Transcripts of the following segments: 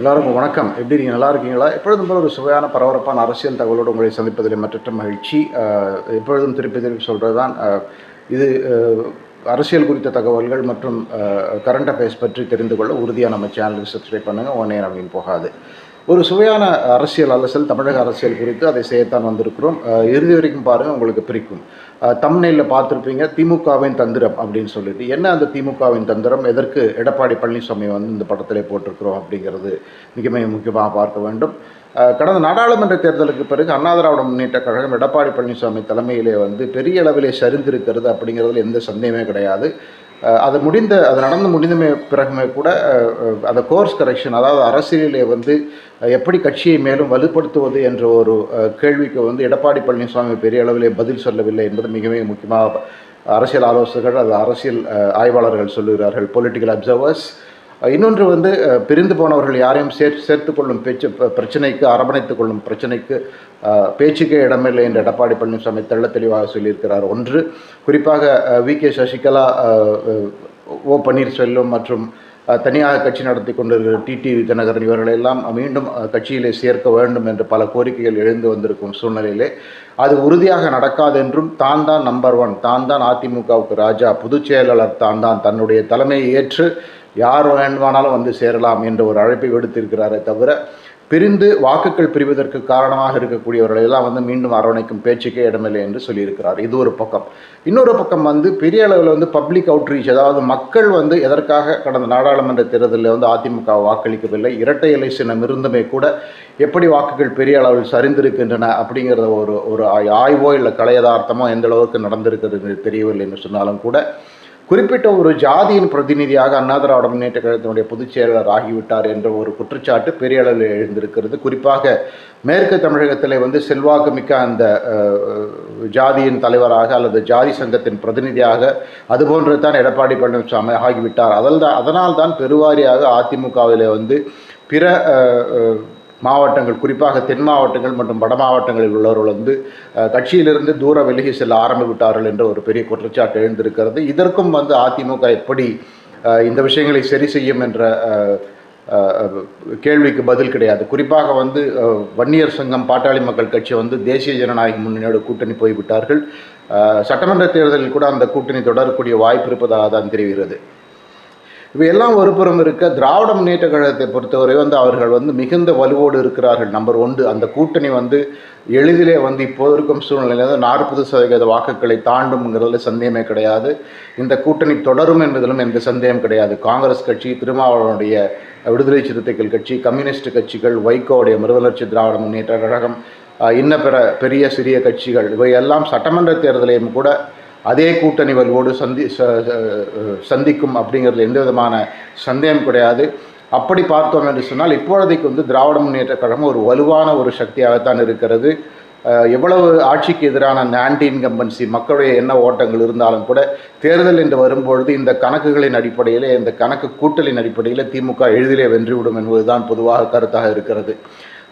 எல்லாருக்கும் வணக்கம். எப்படி நீங்கள் நல்லா இருக்கீங்களா? எப்பொழுதும் போல ஒரு சுவையான பரபரப்பான அரசியல் தகவலோடு உங்களை சந்திப்பதில் மற்ற மகிழ்ச்சி. எப்பொழுதும் திருப்பி திருப்பி சொல்கிறது தான் இது அரசியல் குறித்த தகவல்கள் மற்றும் கரண்ட் அஃபேர்ஸ் பற்றி தெரிந்து கொள்ள உறுதியாக நம்ம சேனலுக்கு சப்ஸ்கிரைப் பண்ணுங்கள் ஒன் நேரம் அப்படின்னு போகாது. ஒரு சுவையான அரசியல் அலசல் தமிழக அரசியல் குறித்து அதை செய்யத்தான் வந்திருக்கிறோம். இறுதி வரைக்கும் பாருங்கள் உங்களுக்கு பிரிக்கும் தமிழ்நெல்ல பார்த்துருப்பீங்க திமுகவின் தந்திரம் அப்படின்னு சொல்லிட்டு. என்ன அந்த திமுகவின் தந்திரம்? எதற்கு எடப்பாடி பழனிசாமி வந்து இந்த படத்திலே போட்டிருக்கிறோம் அப்படிங்கிறது மிக மிக முக்கியமாக பார்க்க வேண்டும். கடந்த நாடாளுமன்ற தேர்தலுக்கு பிறகு அண்ணா திராவிட முன்னேற்ற கழகம் எடப்பாடி பழனிசாமி தலைமையிலே வந்து பெரிய அளவிலே சரிந்திருக்கிறது அப்படிங்கிறதுல எந்த சந்தேகமே கிடையாது. அது முடிந்த அது நடந்து முடிந்தமே பிறகுமே கூட அந்த கோர்ஸ் கரெக்ஷன் அதாவது அரசியலிலே வந்து எப்படி கட்சியை மேலும் வலுப்படுத்துவது என்ற ஒரு கேள்விக்கு வந்து எடப்பாடி பழனிசாமி பெரிய அளவிலே பதில் சொல்லவில்லை என்பது மிக மிக முக்கியமாக அரசியல் ஆலோசகர்கள் அது அரசியல் ஆய்வாளர்கள் சொல்லுகிறார்கள். பொலிட்டிக்கல் அப்சர்வர்ஸ் இன்னொன்று வந்து பிரிந்து போனவர்கள் யாரையும் சேர் சேர்த்து கொள்ளும் பேச்சு பிரச்சனைக்கு அரவணைத்து கொள்ளும் பிரச்சனைக்கு பேச்சுக்கே இடமில்லை என்று எடப்பாடி பழனிசாமி தெள்ள தெளிவாக சொல்லியிருக்கிறார். ஒன்று குறிப்பாக V. K. Sasikala O Panneerselvam மற்றும் தனியாக கட்சி நடத்தி கொண்டிருக்கிற டிடி தினகரன் இவர்களெல்லாம் மீண்டும் கட்சியிலே சேர்க்க வேண்டும் என்று பல கோரிக்கைகள் எழுந்து வந்திருக்கும் சூழ்நிலையிலே அது உறுதியாக நடக்காது என்றும் தான் தான் நம்பர் ஒன் தான் தான் அதிமுகவுக்கு ராஜா பொதுச் செயலாளர் தான் தான் தன்னுடைய தலைமையை ஏற்று யார் வேண்டுமானாலும் வந்து சேரலாம் என்ற ஒரு அழைப்பை விடுத்திருக்கிறாரே தவிர பிரிந்து வாக்குகள் பிரிவதற்கு காரணமாக இருக்கக்கூடியவர்களை எல்லாம் வந்து மீண்டும் அரவணைக்கும் பேச்சுக்கே இடமில்லை என்று சொல்லியிருக்கிறார். இது ஒரு பக்கம். இன்னொரு பக்கம் வந்து பெரிய அளவில் வந்து பப்ளிக் அவுட்ரீச் அதாவது மக்கள் வந்து எதற்காக கடந்த நாடாளுமன்ற தேர்தலில் வந்து அதிமுக வாக்களிக்கவில்லை இரட்டை இலை சின்னம் இருந்துமே கூட எப்படி வாக்குகள் பெரிய அளவில் சரிந்திருக்கின்றன அப்படிங்கிறத ஒரு ஒரு ஆய்- ஆய்வோ இல்லை கலையதார்த்தமோ எந்த அளவுக்கு நடந்திருக்கிறது தெரியவில்லை என்று சொன்னாலும் கூட குறிப்பிட்ட ஒரு ஜாதியின் பிரதிநிதியாக அண்ணா திராவிட முன்னேற்ற கழகத்தினுடைய பொதுச் செயலாளர் ஆகிவிட்டார் என்ற ஒரு குற்றச்சாட்டு பெரிய அளவில் எழுந்திருக்கிறது. குறிப்பாக மேற்கு தமிழகத்தில் வந்து செல்வாக்கு மிக்க அந்த ஜாதியின் தலைவராக அல்லது ஜாதி சங்கத்தின் பிரதிநிதியாக அதுபோன்று தான் எடப்பாடி பழனிசாமி ஆகிவிட்டார். அதில் தான் அதனால் தான் பெருவாரியாக அதிமுகவிலே வந்து பிற மாவட்டங்கள் குறிப்பாக தென் மாவட்டங்கள் மற்றும் வட மாவட்டங்களில் உள்ளவர்கள் வந்து கட்சியிலிருந்து தூர விலகி செல்ல ஆரம்பிவிட்டார்கள் என்ற ஒரு பெரிய குற்றச்சாட்டு எழுந்திருக்கிறது. இதற்கும் வந்து அதிமுக எப்படி இந்த விஷயங்களை சரி செய்யும் என்ற கேள்விக்கு பதில் கிடையாது. குறிப்பாக வந்து வன்னியர் சங்கம் பாட்டாளி மக்கள் கட்சி வந்து தேசிய ஜனநாயக முன்னணியோடு கூட்டணி போய்விட்டார்கள். சட்டமன்ற தேர்தலில் கூட அந்த கூட்டணி தொடரக்கூடிய வாய்ப்பு இருப்பதாக தான் தெரிகிறது. இவையெல்லாம் ஒரு புறம் இருக்க திராவிட முன்னேற்ற கழகத்தை பொறுத்தவரை வந்து அவர்கள் வந்து மிகுந்த வலுவோடு இருக்கிறார்கள். நம்பர் ஒன்று அந்த கூட்டணி வந்து எளிதிலே வந்து இப்போது இருக்கும் சூழ்நிலையில் வந்து நாற்பது சதவீத வாக்குகளை தாண்டும்ங்கிறதுல சந்தேகமே கிடையாது. இந்த கூட்டணி தொடரும் என்பதிலும் எந்த சந்தேகம் கிடையாது. காங்கிரஸ் கட்சி திருமாவளவனுடைய விடுதலை சிறுத்தைகள் கட்சி கம்யூனிஸ்ட் கட்சிகள் வைகோவுடைய மறுவளர்ச்சி திராவிட முன்னேற்ற கழகம் இன்ன பிற பெரிய சிறிய கட்சிகள் இவையெல்லாம் சட்டமன்ற தேர்தலையும் கூட அதே கூட்டணி வலுவோடு சந்தி ச- சந்திக்கும் அப்படிங்கிறதுல எந்த விதமான சந்தேகம் கிடையாது. அப்படி பார்த்தோம் என்று சொன்னால் இப்பொழுதைக்கு வந்து திராவிட முன்னேற்ற கழகம் ஒரு வலுவான ஒரு சக்தியாகத்தான் இருக்கிறது. எவ்வளவு ஆட்சிக்கு எதிரான அந்த ஆன்டி இன்கம்பன்சி மக்களுடைய என்ன ஓட்டங்கள் இருந்தாலும் கூட தேர்தல் என்று வரும்பொழுது இந்த கணக்குகளின் அடிப்படையிலே இந்த கணக்கு கூட்டலின் அடிப்படையில் திமுக எளிதிலே வென்றுவிடும் என்பதுதான் பொதுவாக கருத்தாக இருக்கிறது.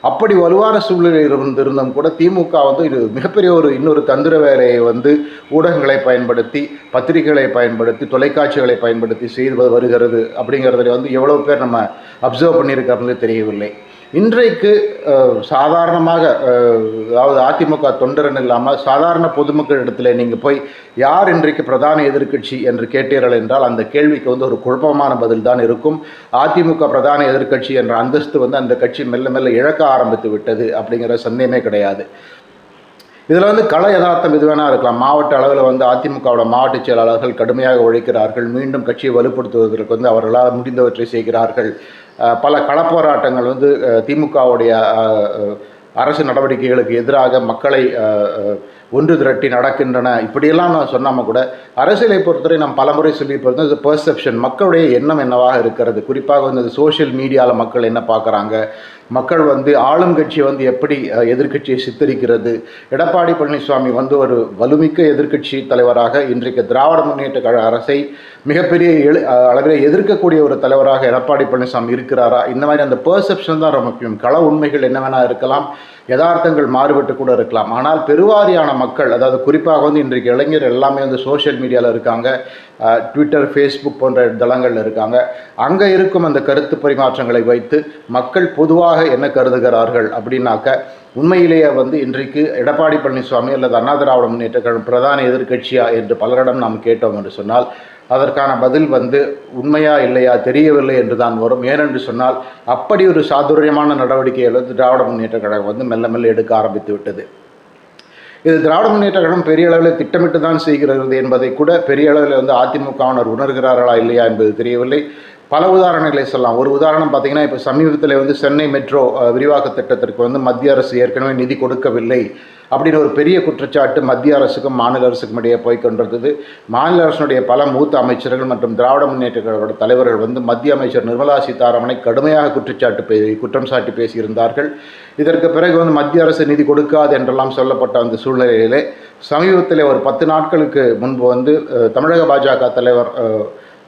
அப்படி வலுவான சூழ்நிலை இருந்திருந்தும் கூட திமுக வந்து இது மிகப்பெரிய ஒரு இன்னொரு தந்திர வேலையை வந்து ஊடகங்களை பயன்படுத்தி பத்திரிகைகளை பயன்படுத்தி தொலைக்காட்சிகளை பயன்படுத்தி செய்து வருகிறது அப்படிங்கிறதுல வந்து எவ்வளோ பேர் நம்ம அப்சர்வ் பண்ணியிருக்கிறது தெரியவில்லை. இன்றைக்கு சாதாரணமாக அதாவது அதிமுக தொண்டரன் இல்லாமல் சாதாரண பொதுமக்கள் இடத்துல நீங்கள் போய் யார் இன்றைக்கு பிரதான எதிர்க்கட்சி என்று கேட்டீர்கள் என்றால் அந்த கேள்விக்கு வந்து ஒரு குழப்பமான பதில் தான் இருக்கும். அதிமுக பிரதான எதிர்க்கட்சி என்ற அந்தஸ்து வந்து அந்த கட்சி மெல்ல மெல்ல இழக்க ஆரம்பித்து விட்டது அப்படிங்கிற சந்தேகமே கிடையாது. இதில் வந்து கள யதார்த்தம் இது வேணா இருக்கலாம். மாவட்ட அளவில் வந்து அதிமுகவோட மாவட்ட செயலாளர்கள் கடுமையாக உழைக்கிறார்கள். மீண்டும் கட்சியை வலுப்படுத்துவதற்கு வந்து அவர்களால் முடிந்தவற்றை செய்கிறார்கள். பல களப்போராட்டங்கள் வந்து திமுகவுடைய அரசு நடவடிக்கைகளுக்கு எதிராக மக்களை ஒன்று திரட்டி நடக்கின்றன. இப்படியெல்லாம் நான் சொன்னாமல் கூட அரசியலை பொறுத்தவரை நாம் பலமுறை சொல்லி பொறுத்த இது பெர்செப்ஷன் மக்களுடைய எண்ணம் என்னவாக இருக்கிறது? குறிப்பாக வந்து அது சோஷியல் மீடியாவில் மக்கள் என்ன பார்க்குறாங்க? மக்கள் வந்து ஆளும் கட்சி வந்து எப்படி எதிர்கட்சியை எதிர்க்கட்சியை சித்தரிக்கிறது? எடப்பாடி பழனிசாமி வந்து ஒரு வலுமிக்க எதிர்க்கட்சி தலைவராக இன்றைக்கு திராவிட முன்னேற்ற கழக அரசை மிகப்பெரிய எழு அளவில் எதிர்க்கக்கூடிய ஒரு தலைவராக எடப்பாடி பழனிசாமி இருக்கிறாரா? இந்த மாதிரி அந்த பெர்செப்ஷன் தான் ரொம்ப முக்கியம். கள உண்மைகள் என்ன வேணா இருக்கலாம் யதார்த்தங்கள் மாறுபட்டு கூட இருக்கலாம். ஆனால் பெருவாரியான மக்கள் அதாவது குறிப்பாக வந்து இன்றைக்கு இளைஞர் எல்லாமே வந்து சோஷியல் மீடியாவில் இருக்காங்க. ட்விட்டர் ஃபேஸ்புக் போன்ற தளங்களில் இருக்காங்க. அங்கே இருக்கும் அந்த கருத்து பரிமாற்றங்களை வைத்து மக்கள் பொதுவாக என்ன கருதுகிறார்கள் அப்படின்னாக்க உண்மையிலேயே வந்து இன்றைக்கு எடப்பாடி பழனிசாமி அல்லது அண்ணா திராவிட முன்னேற்ற கழகம் பிரதான எதிர்க்கட்சியா என்று பலரிடம் நாம் கேட்டோம் என்று சொன்னால் அதற்கான பதில் வந்து உண்மையா இல்லையா தெரியவில்லை என்று தான் வரும். ஏனென்று சொன்னால் அப்படி ஒரு சாதுரியமான நடவடிக்கைகளை வந்து திராவிட முன்னேற்ற கழகம் வந்து மெல்ல மெல்ல எடுக்க ஆரம்பித்து விட்டது. இது திராவிட முன்னேற்ற கழகம் பெரிய அளவில் திட்டமிட்டு தான் செய்கிறது என்பதை கூட பெரிய அளவில் வந்து அதிமுகவினர் உணர்கிறார்களா இல்லையா என்பது தெரியவில்லை. பல உதாரணங்களை சொல்லலாம். ஒரு உதாரணம் பார்த்தீங்கன்னா இப்போ சமீபத்தில் வந்து சென்னை மெட்ரோ விரிவாக்க திட்டத்திற்கு வந்து மத்திய அரசு ஏற்கனவே நிதி கொடுக்கவில்லை. அப்படின்னு ஒரு பெரிய குற்றச்சாட்டு மத்திய அரசுக்கும் மாநில அரசுக்கும் இடையே போய் கொண்டிருந்தது. மாநில அரசினுடைய பல மூத்த அமைச்சர்கள் மற்றும் திராவிட முன்னேற்ற தலைவர்கள் வந்து மத்திய அமைச்சர் நிர்மலா சீதாராமனை கடுமையாக குற்றச்சாட்டு பே குற்றம் சாட்டி பேசியிருந்தார்கள். இதற்கு பிறகு வந்து மத்திய அரசு நிதி கொடுக்காது என்றெல்லாம் சொல்லப்பட்ட அந்த சூழ்நிலையிலே சமீபத்தில் ஒரு பத்து நாட்களுக்கு முன்பு வந்து தமிழக பாஜக தலைவர்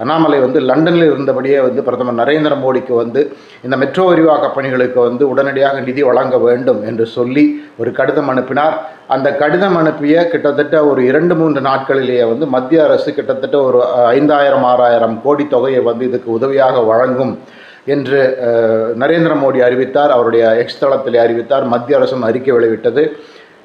அண்ணாமலை வந்து லண்டனில் இருந்தபடியே வந்து பிரதமர் நரேந்திர மோடிக்கு வந்து இந்த மெட்ரோ விரிவாக்க பணிகளுக்கு வந்து உடனடியாக நிதி வழங்க வேண்டும் என்று சொல்லி ஒரு கடிதம் அனுப்பினார். அந்த கடிதம் அனுப்பிய கிட்டத்தட்ட ஒரு இரண்டு மூன்று நாட்களிலேயே வந்து மத்திய அரசு கிட்டத்தட்ட ஒரு ஐந்தாயிரம் ஆறாயிரம் கோடி தொகையை வந்து இதுக்கு உதவியாக வழங்கும் என்று நரேந்திர மோடி அறிவித்தார். அவருடைய எக்ஸ் தளத்தில் அறிவித்தார். மத்திய அரசும் அறிக்கை வெளியிட்டது.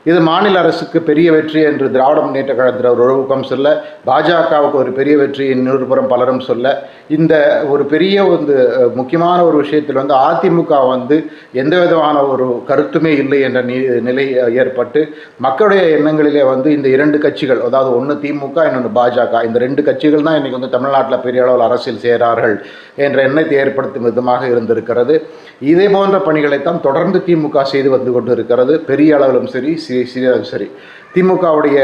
இது மாநில அரசுக்கு பெரிய வெற்றி என்று திராவிட முன்னேற்ற கழகத்தில் ஒரு உறவுக்கம் சொல்ல பாஜகவுக்கு ஒரு பெரிய வெற்றி இன்னொரு புறம் பலரும் சொல்ல இந்த ஒரு பெரிய வந்து முக்கியமான ஒரு விஷயத்தில் வந்து அதிமுக வந்து எந்த விதமான ஒரு கருத்துமே இல்லை என்ற நி நிலை ஏற்பட்டு மக்களுடைய எண்ணங்களிலே வந்து இந்த இரண்டு கட்சிகள் அதாவது ஒன்று திமுக இன்னொன்று பாஜக இந்த ரெண்டு கட்சிகள் தான் இன்றைக்கி வந்து தமிழ்நாட்டில் பெரிய அளவில் அரசியல் செய்கிறார்கள் என்ற எண்ணத்தை ஏற்படுத்தும் விதமாக இருந்திருக்கிறது. இதே போன்ற பணிகளைத்தான் தொடர்ந்து திமுக செய்து வந்து கொண்டு இருக்கிறது பெரிய அளவிலும் சரி சி சிறியதும் சரி திமுகவுடைய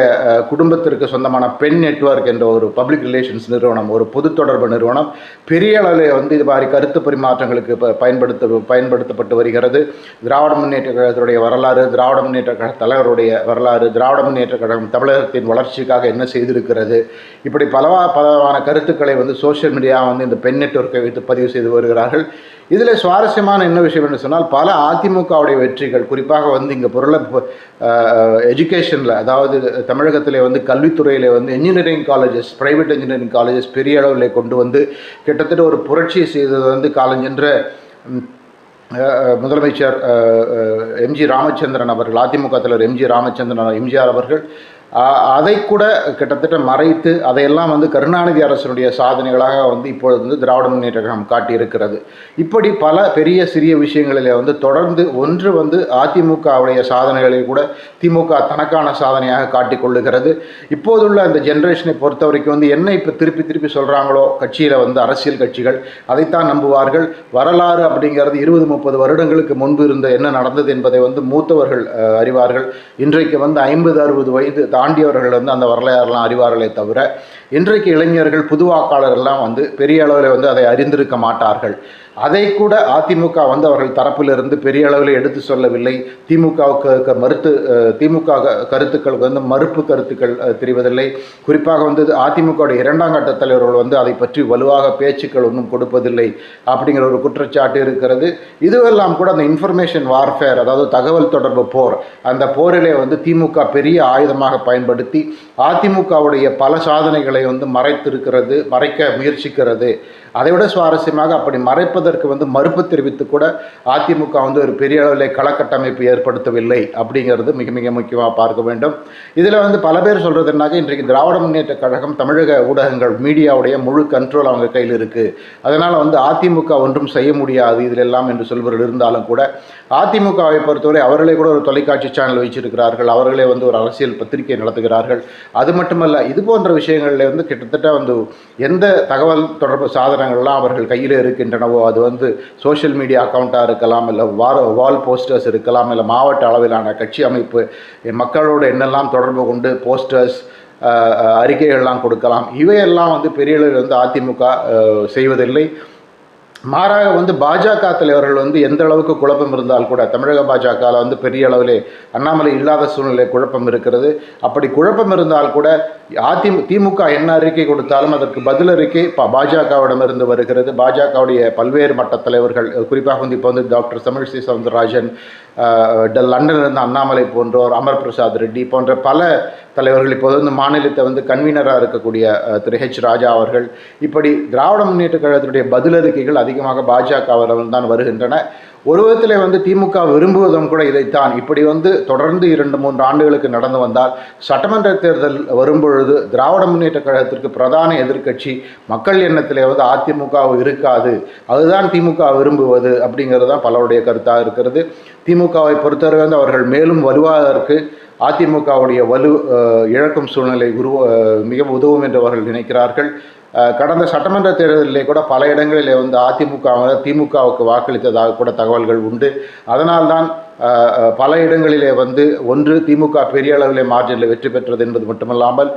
குடும்பத்திற்கு சொந்தமான பெண் நெட்வொர்க் என்ற ஒரு பப்ளிக் ரிலேஷன்ஸ் நிறுவனம் ஒரு பொது தொடர்பு நிறுவனம் பெரிய அளவில் வந்து இது மாதிரி கருத்து பரிமாற்றங்களுக்கு பயன்படுத்த பயன்படுத்தப்பட்டு வருகிறது. திராவிட முன்னேற்ற கழகத்துடைய வரலாறு திராவிட முன்னேற்ற கழக தலைவருடைய வரலாறு திராவிட முன்னேற்ற கழகம் தமிழகத்தின் வளர்ச்சிக்காக என்ன செய்திருக்கிறது. இப்படி பலவா பலவான கருத்துக்களை வந்து சோஷியல் மீடியா வந்து இந்த பெண் நெட்வொர்க்கை வைத்து பதிவு செய்து வருகிறார்கள். இதில் சுவாரஸ்யமான என்ன விஷயம் என்று சொன்னால் பல அதிமுகவுடைய வெற்றிகள் குறிப்பாக வந்து இங்கே பொருளை எஜுகேஷனில் அதாவது தமிழகத்தில் வந்து கல்வித்துறையில் வந்து engineering colleges private engineering colleges பெரிய அளவில் கொண்டு வந்து கிட்டத்தட்ட ஒரு புரட்சி செய்தது வந்து காலஞ்சென்ற முதலமைச்சர் எம்ஜி ராமச்சந்திரன் அவர்கள் அதிமுக தலைவர் எம்ஜி ராமச்சந்திரன் எம்ஜிஆர் அவர்கள் அதை கூட கிட்டத்தட்ட மறைத்து அதையெல்லாம் வந்து கருணாநிதி அரசனுடைய சாதனைகளாக வந்து இப்பொழுது வந்து திராவிட முன்னேற்ற கழகம் காட்டியிருக்கிறது. இப்படி பல பெரிய சிறிய விஷயங்களிலே வந்து தொடர்ந்து ஒன்று வந்து அதிமுகவுடைய சாதனைகளை கூட திமுக தனக்கான சாதனையாக காட்டிக்கொள்ளுகிறது. இப்போதுள்ள அந்த ஜென்ரேஷனை பொறுத்த வரைக்கும் வந்து என்ன இப்போ திருப்பி திருப்பி சொல்கிறாங்களோ கட்சியில் வந்து அரசியல் கட்சிகள் அதைத்தான் நம்புவார்கள். வரலாறு அப்படிங்கிறது இருபது முப்பது வருடங்களுக்கு முன்பு இருந்த என்ன நடந்தது என்பதை வந்து மூத்தவர்கள் அறிவார்கள். இன்றைக்கு வந்து ஐம்பது அறுபது வயது பாண்டியவர்கள் வந்து அந்த வரலாறுலாம் அறிவார்களே தவிர இன்றைக்கு இளைஞர்கள் புது வாக்காளர்கள்லாம் வந்து பெரிய அளவில் வந்து அதை அறிந்திருக்க மாட்டார்கள். அதை கூட அதிமுக வந்து அவர்கள் தரப்பிலிருந்து பெரிய அளவில் எடுத்து சொல்லவில்லை. திமுகவுக்கு க- மறுத்து திமுக கருத்துக்கள் கருத்துக்களுக்கு வந்து மறுப்பு கருத்துக்கள் தெரிவதில்லை. குறிப்பாக வந்து அதிமுகவுடைய இரண்டாம் கட்ட தலைவர்கள் வந்து அதை பற்றி வலுவாக பேச்சுக்கள் ஒன்றும் கொடுப்பதில்லை அப்படிங்கிற ஒரு குற்றச்சாட்டு இருக்கிறது. இதுவெல்லாம் கூட அந்த இன்ஃபர்மேஷன் வார்ஃபேர் அதாவது தகவல் தொடர்பு போர் அந்த போரிலே வந்து திமுக பெரிய ஆயுதமாக பயன்படுத்தி அதிமுகவுடைய பல சாதனைகளை வந்து மறைத்திருக்கிறது மறைக்க முயற்சிக்கிறது. அதைவிட சுவாரஸ்யமாக அப்படி மறைப்பதற்கு வந்து மறுப்பு தெரிவித்து கூட அதிமுக வந்து ஒரு பெரிய அளவில் களக்கட்டமைப்பு ஏற்படுத்தவில்லை அப்படிங்கிறது மிக மிக முக்கியமாக பார்க்க வேண்டும். இதில் வந்து பல பேர் சொல்கிறது என்னாக்க இன்றைக்கு திராவிட முன்னேற்ற கழகம் தமிழக ஊடகங்கள் மீடியாவுடைய முழு கண்ட்ரோல் அவங்க கையில் இருக்குது அதனால் வந்து அதிமுக ஒன்றும் செய்ய முடியாது இதில் எல்லாம் என்று சொல்பவர்கள் இருந்தாலும் கூட அதிமுகவை பொறுத்தவரை அவர்களே கூட ஒரு தொலைக்காட்சி சேனல் வச்சிருக்கிறார்கள் அவர்களே வந்து ஒரு அரசியல் பத்திரிகை நடத்துகிறார்கள். அது மட்டுமல்ல இது போன்ற விஷயங்களில் வந்து கிட்டத்தட்ட வந்து எந்த தகவல் தொடர்பு சாதனங்கள்லாம் அவர்கள் கையில் இருக்கின்றனவோ அது வந்து சோஷியல் மீடியா அக்கௌண்ட்டாக இருக்கலாம் இல்லை வார வால் போஸ்டர்ஸ் இருக்கலாம் இல்லை மாவட்ட அளவிலான கட்சி அமைப்பு மக்களோடு என்னெல்லாம் தொடர்பு கொண்டு போஸ்டர்ஸ் அறிக்கைகள்லாம் கொடுக்கலாம். இவையெல்லாம் வந்து பெரிய அளவில் வந்து அதிமுக செய்வதில்லை. மாறாக வந்து பாஜக தலைவர்கள் வந்து எந்த அளவுக்கு குழப்பம் இருந்தால் கூட தமிழக பாஜகவில் வந்து பெரிய அளவிலே அண்ணாமலை இல்லாத சூழ்நிலை குழப்பம் இருக்கிறது. அப்படி குழப்பம் இருந்தால் கூட அதிமு திமுக என்ன அறிக்கை கொடுத்தாலும் அதற்கு பதில் அறிக்கை ப பாஜகவிடமிருந்து வருகிறது. பாஜகவுடைய பல்வேறு மட்ட தலைவர்கள் குறிப்பாக வந்து இப்போ வந்து டாக்டர் தமிழிசை சவுந்தரராஜன் அஹ், இருந்து அண்ணாமலை போன்றோர் அமர் பிரசாத் ரெட்டி போன்ற பல தலைவர்கள் இப்போது வந்து மாநிலத்தை வந்து கன்வீனராக இருக்கக்கூடிய திரு ஹெச் ராஜா அவர்கள். இப்படி திராவிட முன்னேற்ற கழகத்தினுடைய பதிலறிக்கைகள் அதிகமாக பாஜகவிடம் தான் வருகின்றன. ஒரு விதத்தில் வந்து திமுக விரும்புவதும் கூட இதைத்தான். இப்படி வந்து தொடர்ந்து இரண்டு மூன்று ஆண்டுகளுக்கு நடந்து வந்தால் சட்டமன்ற தேர்தல் வரும்பொழுது திராவிட முன்னேற்ற கழகத்திற்கு பிரதான எதிர்க்கட்சி மக்கள் எண்ணத்தில் வந்து அதிமுக இருக்காது. அதுதான் திமுக விரும்புவது அப்படிங்கிறது தான் பலருடைய கருத்தாக இருக்கிறது. திமுகவை பொறுத்தவரை வந்து அவர்கள் மேலும் வலுவாதற்கு அதிமுகவுடைய வலு இழக்கும் சூழ்நிலை உருவ மிக உதவும் என்று அவர்கள் நினைக்கிறார்கள். கடந்த சட்டமன்ற தேர்தலிலே கூட பல இடங்களிலே வந்து அதிமுக திமுகவுக்கு வாக்களித்ததாக கூட தகவல்கள் உண்டு. அதனால்தான் பல இடங்களிலே வந்து ஒன்று திமுக பெரிய அளவிலே மார்ஜினில் வெற்றி பெற்றது என்பது மட்டுமல்லாமல்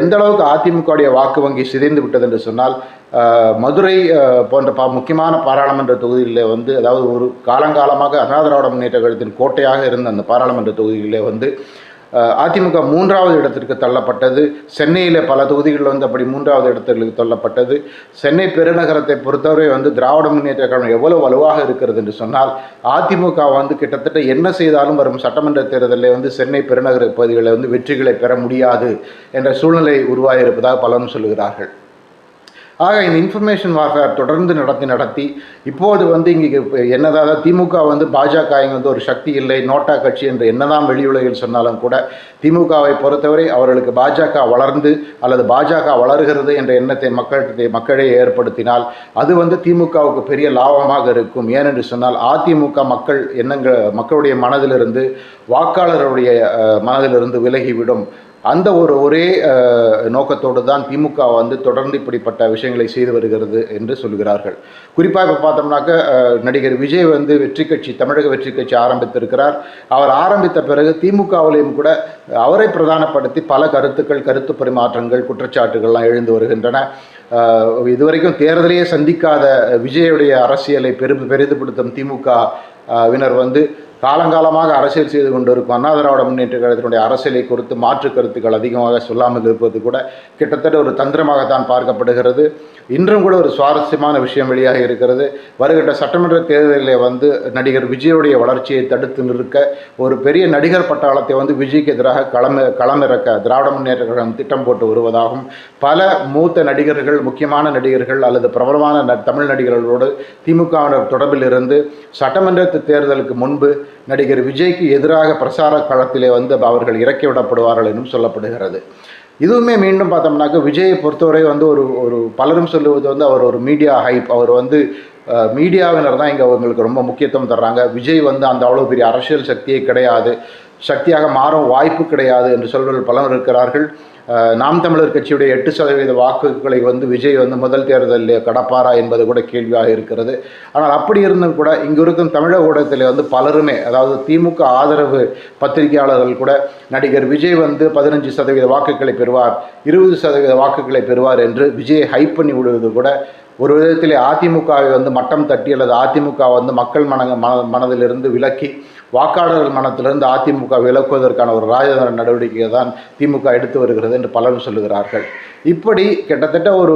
எந்த அளவுக்கு அதிமுகவுடைய வாக்கு வங்கி சிதைந்து விட்டது என்று சொன்னால் மதுரை போன்ற ப முக்கியமான பாராளுமன்ற தொகுதிகளிலே வந்து அதாவது ஒரு காலங்காலமாக அண்ணா திராவிட முன்னேற்ற கழகத்தின் கோட்டையாக இருந்த அந்த பாராளுமன்ற தொகுதிகளிலே வந்து அதிமுக மூன்றாவது இடத்திற்கு தள்ளப்பட்டது. சென்னையில் பல தொகுதிகளில் வந்து அப்படி மூன்றாவது இடத்திற்கு தள்ளப்பட்டது. சென்னை பெருநகரத்தை பொறுத்தவரை வந்து திராவிட முன்னேற்ற கழகம் எவ்வளவு வலுவாக இருக்கிறது என்று சொன்னால் அதிமுக வந்து கிட்டத்தட்ட என்ன செய்தாலும் வரும் சட்டமன்ற தேர்தலில் வந்து சென்னை பெருநகர பகுதிகளில் வந்து வெற்றிகளை பெற முடியாது என்ற சூழ்நிலை உருவாகியிருப்பதாக பலரும் சொல்லுகிறார்கள். ஆக இந்த இன்ஃபர்மேஷன் வார்ஃபேர் தொடர்ந்து நடத்தி நடத்தி இப்போது வந்து இங்கே என்னதான் திமுக வந்து பாஜக இங்கே வந்து ஒரு சக்தி இல்லை நோட்டா கட்சி என்று என்னதான் வெளியுலகில் சொன்னாலும் கூட திமுகவை பொறுத்தவரை அவர்களுக்கு பாஜக வளர்ந்து அல்லது பாஜக வளர்கிறது என்ற எண்ணத்தை மக்களிடத்தை மக்களே ஏற்படுத்தினால் அது வந்து திமுகவுக்கு பெரிய லாபமாக இருக்கும். ஏனென்று சொன்னால் அதிமுக மக்கள் எண்ணங்கள் மக்களுடைய மனதிலிருந்து வாக்காளருடைய மனதிலிருந்து விலகிவிடும். அந்த ஒரு ஒரே நோக்கத்தோடு தான் திமுக வந்து தொடர்ந்து இப்படிப்பட்ட விஷயங்களை செய்து வருகிறது என்று சொல்கிறார்கள். குறிப்பாக இப்போ பார்த்தோம்னாக்க நடிகர் விஜய் வந்து வெற்றி கட்சி தமிழக வெற்றி கட்சி ஆரம்பித்திருக்கிறார். அவர் ஆரம்பித்த பிறகு திமுகவிலையும் கூட அவரை பிரதானப்படுத்தி பல கருத்துக்கள் கருத்து பரிமாற்றங்கள் குற்றச்சாட்டுகள்லாம் எழுந்து வருகின்றன. இதுவரைக்கும் தேர்தலையே சந்திக்காத விஜயுடைய அரசியலை பெரு பெரிதுபடுத்தும் திமுக வினர் வந்து காலங்காலமாக அரசியல் செய்து கொண்டிருக்கும் அண்ணா திராவிட முன்னேற்ற கழகத்தினுடைய அரசியலை குறித்து மாற்று கருத்துக்கள் அதிகமாக சொல்லாமல் இருப்பது கூட கிட்டத்தட்ட ஒரு தந்திரமாகத்தான் பார்க்கப்படுகிறது. இன்றும் கூட ஒரு சுவாரஸ்யமான விஷயம் வெளியாக இருக்கிறது. வருகின்ற சட்டமன்ற தேர்தலில் வந்து நடிகர் விஜயுடைய வளர்ச்சியை தடுத்து நிற்க ஒரு பெரிய நடிகர் பட்டாளத்தை வந்து விஜய்க்கு எதிராக களம களமிறக்க திராவிட முன்னேற்ற கழகம் திட்டம் போட்டு வருவதாகவும் பல மூத்த நடிகர்கள் முக்கியமான நடிகர்கள் அல்லது பிரபலமான ந- தமிழ் நடிகர்களோடு திமுகவினர் தொடர்பில் இருந்து சட்டமன்ற தேர்தலுக்கு முன்பு நடிகர் விஜய்க்கு எதிராக பிரசார களத்திலே வந்து அவர்கள் இறக்கி விடப்படுவார்கள் என்றும் சொல்லப்படுகிறது. இதுவுமே மீண்டும் பார்த்தோம்னாக்க விஜயை பொறுத்தவரை வந்து ஒரு ஒரு பலரும் சொல்லுவது வந்து அவர் ஒரு மீடியா ஹைப். அவர் வந்து மீடியாவினர் தான் இங்கே அவங்களுக்கு ரொம்ப முக்கியத்துவம் தர்றாங்க. விஜய் வந்து அந்த அவ்வளோ பெரிய அரசியல் சக்தியே கிடையாது. சக்தியாக மாறும் வாய்ப்பு கிடையாது என்று சொல்வர்கள் பலர் இருக்கிறார்கள். நாம் தமிழர் கட்சியுடைய எட்டு சதவீத வாக்குகளை வந்து விஜய் வந்து முதல் தேர்தலில் கடப்பாரா என்பது கூட கேள்வியாக இருக்கிறது. ஆனால் அப்படி இருந்தும் கூட இங்கே இருக்கும் தமிழக ஊடகத்தில் வந்து பலருமே அதாவது திமுக ஆதரவு பத்திரிகையாளர்கள் கூட நடிகர் விஜய் வந்து பதினஞ்சு சதவீத வாக்குகளை பெறுவார் இருபது சதவீத வாக்குகளை பெறுவார் என்று விஜயை ஹைப் பண்ணி விடுவது கூட ஒரு விதத்தில் அதிமுகவை வந்து மட்டம் தட்டி அல்லது அதிமுக வந்து மக்கள் மன மனதிலிருந்து விலக்கி வாக்காளர்கள் மனத்திலிருந்து அதிமுக விலக்குவதற்கான ஒரு ராஜதந்திர நடவடிக்கையை தான் திமுக எடுத்து வருகிறது என்று பலரும் சொல்லுகிறார்கள். இப்படி கிட்டத்தட்ட ஒரு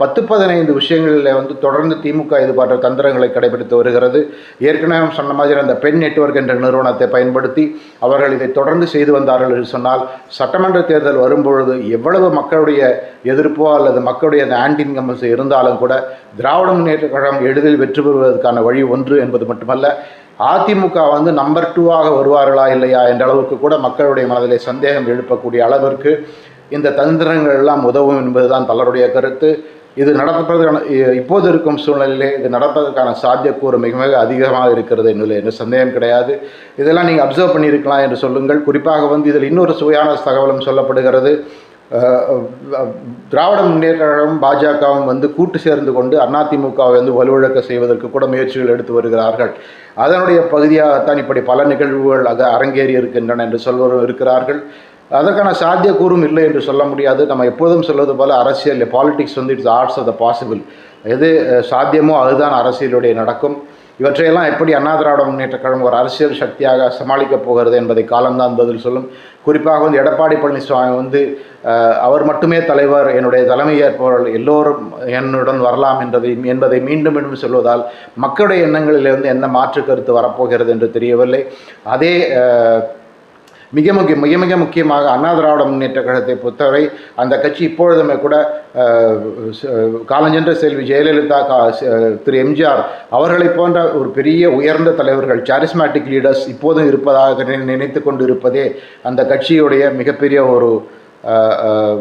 பத்து பதினைந்து விஷயங்களில் வந்து தொடர்ந்து திமுக இது போன்ற தந்திரங்களை கடைபிடித்து வருகிறது. ஏற்கனவே சொன்ன மாதிரி அந்த பெண் நெட்வொர்க் என்ற நிறுவனத்தை பயன்படுத்தி அவர்கள் இதை தொடர்ந்து செய்து வந்தார்கள் என்று சொன்னால் சட்டமன்ற தேர்தல் வரும்பொழுது எவ்வளவு மக்களுடைய எதிர்ப்போ அல்லது மக்களுடைய அந்த ஆன்டி இன்கம்பன்ஸ் இருந்தாலும் கூட திராவிட முன்னேற்ற கழகம் எளிதில் வெற்றி பெறுவதற்கான வழி ஒன்று என்பது மட்டுமல்ல அதிமுக வந்து நம்பர் டூவாக வருவார்களா இல்லையா என்ற அளவுக்கு கூட மக்களுடைய மனதிலே சந்தேகம் எழுப்பக்கூடிய அளவிற்கு இந்த தந்திரங்கள் எல்லாம் உதவும் என்பதுதான் பலருடைய கருத்து. இது நடப்பதற்கான இப்போது இருக்கும் சூழ்நிலையிலே இது நடப்பதற்கான சாத்தியக்கூறு மிக மிக அதிகமாக இருக்கிறது என்பதில் எந்த சந்தேகம் கிடையாது. இதெல்லாம் நீங்கள் அப்சர்வ் பண்ணியிருக்கலாம் என்று சொல்லுங்கள். குறிப்பாக வந்து இதில் இன்னொரு சுவையான தகவலும் சொல்லப்படுகிறது. திராவிட முன்னேற்ற கழகம் பாஜகவும் வந்து கூட்டு சேர்ந்து கொண்டு அதிமுகவை வந்து வலுவிழக்க செய்வதற்கு கூட முயற்சிகள் எடுத்து வருகிறார்கள். அதனுடைய பகுதியாகத்தான் இப்படி பல நிகழ்வுகள் அது அரங்கேறி இருக்கின்றன என்று சொல்வரும் இருக்கிறார்கள். அதற்கான சாத்தியக்கூறும் இல்லை என்று சொல்ல முடியாது. நம்ம எப்போதும் சொல்வது போல் அரசியல் பாலிடிக்ஸ் வந்து it's arts of the possible எது சாத்தியமோ அதுதான் அரசியலுடைய நடக்கும். இவற்றையெல்லாம் எப்படி அண்ணா திராவிட முன்னேற்ற கழகம் ஒரு அரசியல் சக்தியாக சமாளிக்கப் போகிறது என்பதை காலம்தான் பதில் சொல்லும். குறிப்பாக வந்து எடப்பாடி பழனிசாமி வந்து அவர் மட்டுமே தலைவர் என்னுடைய தலைமை ஏற்பவர்கள் எல்லோரும் என்னுடன் வரலாம் என்பதை என்பதை மீண்டும் மீண்டும் சொல்வதால் மக்களுடைய எண்ணங்களிலிருந்து என்ன மாற்று கருத்து வரப்போகிறது என்று தெரியவில்லை. அதே மிக மிக முக்கிய மிக மிக முக்கியமாக அண்ணா திராவிட முன்னேற்ற கழகத்தை பொறுத்தவரை அந்த கட்சி இப்பொழுதுமே கூட காலஞ்சென்ற செல்வி ஜெயலலிதா கா திரு எம்ஜிஆர் அவர்களைப் போன்ற ஒரு பெரிய உயர்ந்த தலைவர்கள் சாரிஸ்மேட்டிக் லீடர்ஸ் இப்போதும் இருப்பதாக நினைத்து கொண்டு இருப்பதே அந்த கட்சியுடைய மிகப்பெரிய ஒரு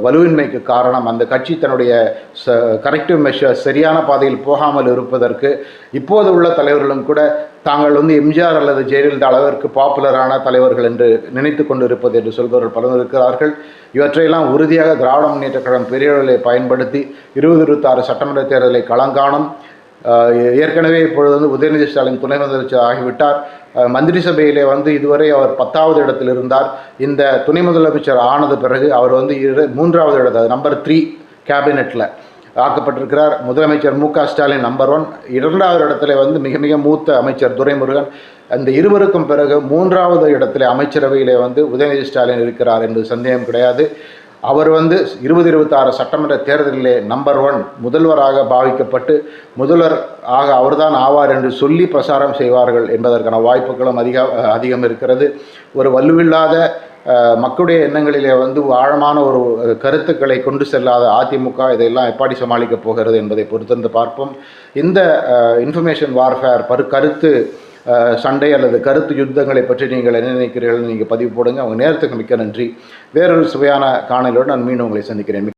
வலுவின்மைக்கு காரணம். அந்த கட்சி தன்னுடைய ச கரெக்டிவ் மெஷர் சரியான பாதையில் போகாமல் இருப்பதற்கு இப்போது உள்ள தலைவர்களும் கூட தாங்கள் வந்து எம்ஜிஆர் அல்லது ஜெயலலிதா அளவிற்கு பாப்புலரான தலைவர்கள் என்று நினைத்து கொண்டிருப்பது என்று சொல்பவர்கள் பலர் இருக்கிறார்கள். இவற்றையெல்லாம் உறுதியாக திராவிட முன்னேற்ற கழகம் பெரியவர்களை பயன்படுத்தி இருபது இருபத்தாறு சட்டமன்ற தேர்தலை களங்காணும் ஏற்கனவே இப்பொழுது வந்து உதயநிதி ஸ்டாலின் துணை முதலமைச்சர் ஆகிவிட்டார். மந்திரி சபையிலே வந்து இதுவரை அவர் பத்தாவது இடத்தில் இருந்தார். இந்த துணை முதலமைச்சர் ஆனது பிறகு அவர் வந்து இரு மூன்றாவது இடத்த நம்பர் த்ரீ கேபினெட்டில் ஆக்கப்பட்டிருக்கிறார். முதலமைச்சர் மு க ஸ்டாலின் நம்பர் ஒன் இரண்டாவது இடத்துல வந்து மிக மிக மூத்த அமைச்சர் துரைமுருகன். அந்த இருவருக்கும் பிறகு மூன்றாவது இடத்துல அமைச்சரவையிலே வந்து உதயநிதி ஸ்டாலின் இருக்கிறார் என்பது சந்தேகம் கிடையாது. அவர் வந்து இருபது இருபத்தாறு சட்டமன்ற தேர்தலிலே நம்பர் ஒன் முதல்வராக பாவிக்கப்பட்டு முதல்வர் ஆக அவர்தான் ஆவார் என்று சொல்லி பிரசாரம் செய்வார்கள் என்பதற்கான வாய்ப்புகளும் அதிக அதிகம் இருக்கிறது. ஒரு வலுவில்லாத மக்களுடைய எண்ணங்களிலே வந்து ஆழமான ஒரு கருத்துக்களை கொண்டு செல்லாத அதிமுக இதையெல்லாம் எப்படி சமாளிக்கப் போகிறது என்பதை பொறுத்திருந்து பார்ப்போம். இந்த இன்ஃபர்மேஷன் வார்ஃபேர் பரு கருத்து சண்டை அல்லது கருத்து யுத்தங்களை பற்றி நீங்கள் என்ன நினைக்கிறீர்கள் நீங்கள் பதிவு போடுங்க. அவங்க நேரத்துக்கு மிக்க நன்றி. வேறொரு சுவையான காணொலியோடு நான் மீண்டும் உங்களை சந்திக்கிறேன்.